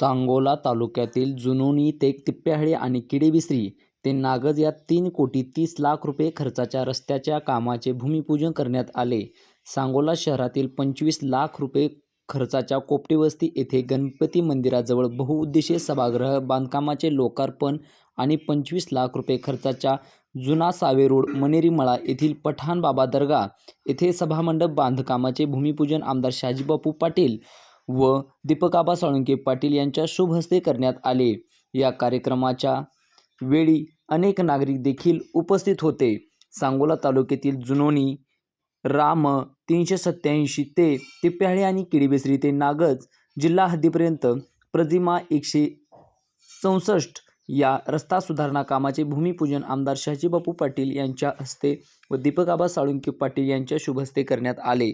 सांगोला तालुक्यातील जुनोनी ते तिप्प्याहळे आणि किडेबिसरी ते नागज या तीन कोटी तीस लाख रुपये खर्चाच्या रस्त्याच्या कामाचे भूमिपूजन करण्यात आले. सांगोला शहरातील पंचवीस लाख रुपये खर्चाच्या कोपटेवस्ती येथे गणपती मंदिराजवळ बहुउद्देशीय सभागृह बांधकामाचे लोकार्पण आणि पंचवीस लाख रुपये खर्चाच्या जुना सावे रोड येथील पठाण बाबा दर्गा येथे सभामंडप बांधकामाचे भूमिपूजन आमदार शाजीबापू पाटील व दीपकाबा साळुंके पाटील यांच्या शुभ हस्ते करण्यात आले. या कार्यक्रमाच्या वेळी अनेक नागरिक देखील उपस्थित होते. सांगोला तालुक्यातील जुनोनी, राम तीनशे सत्याऐंशी ते तिप्याळे आणि किडीबेसरी ते नागज जिल्हा हद्दीपर्यंत प्रजिमा एकशे चौसष्ट या रस्ता सुधारणा कामाचे भूमिपूजन आमदार शहाजीबापू पाटील यांच्या हस्ते व दीपकाबा साळुंके पाटील यांच्या शुभहस्ते करण्यात आले.